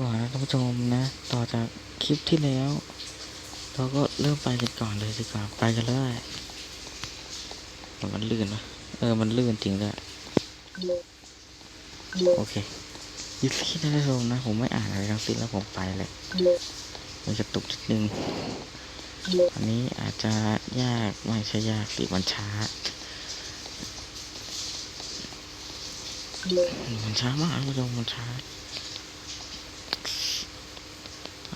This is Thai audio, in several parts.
ก่อนนะท่านผู้ชมนะ ต่อจากคลิปที่แล้ว เราก็เริ่มไปกันก่อนเลยดีกว่าไปกันเลยมันลื่นปะเออ มันลื่นจริงด้วยโอเคยิซี่นะท่านผู้ชมนะ ผมไม่อ่านอะไรทั้งสิ้นแล้วผมไปเลยมันจะตุกนิดนึงอันนี้อาจจะยากไม่ใช่ยากสิมันช้ามันช้ามากท่านผู้ชมมันช้า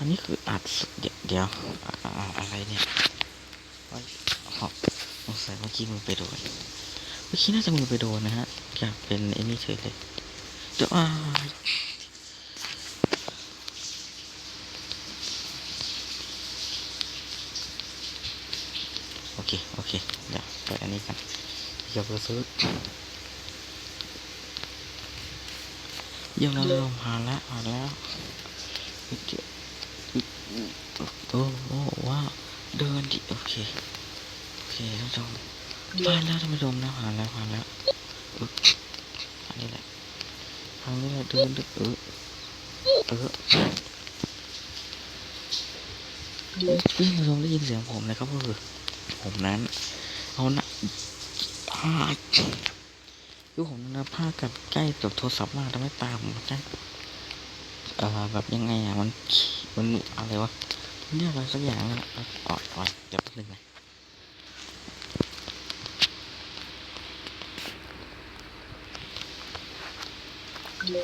อันนี้คืออัดสเดี๋ยวเดี๋ยวอะไรเนี่ยเฮ้ยอ๋อสงสัยเมื่อกี้มือไปโดน เมื่อกี้น่าจะมือไปโดนนะฮะ อยากเป็นไอ้นี่เฉยเลย เดี๋ยวอ่าโอเค โอเค เดี๋ยวเปิดอันนี้กันเดี๋ยวเราซื้อเยี่ยมแล้วเราผ่านแล้วผ่านแล้วเดี๋ยว โอ้โอ้ว้าวเดินดิโอเคโอเคท่านผู้ชมผ่านแล้วท่านผู้ชมนะผ่านแล้วผ่านแล้วอึ๊บอันนี้แหละทางนี้แหละเดินดิเออเออพี่ท่านผู้ชมได้ยินเสียงผมเลยครับก็คือผมนั้นเอาหนะผ้าคือผมนะผ้ากับใกล้กับโทรศัพท์มากทำให้ตาผมมันได้ เอ่อแบบยังไงอะมันมันอะไรวะเนี่ยอะไรสักอย่างนั่ะอาออดออดเดี๋ยวแป๊บนึงนะ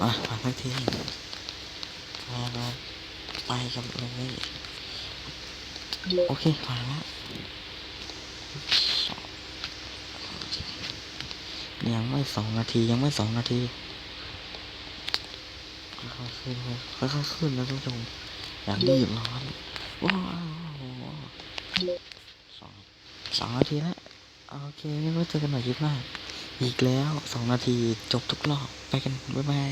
อะผ่านสักทีมาเราไปกันเลยโอเคผ่านแล้วยังไม่สองนาทียังไม่สองนาที ค่อยๆขึ้นค่อยๆขึ้นนะท่านผู้ชมอย่ารีบร้อนว้าวสองสองนาทีแล้วโอเคงั้นก็เจอกันใหม่คลิปหน้าอีกแล้วสองนาทีจบทุกรอบไปกันบ๊ายบาย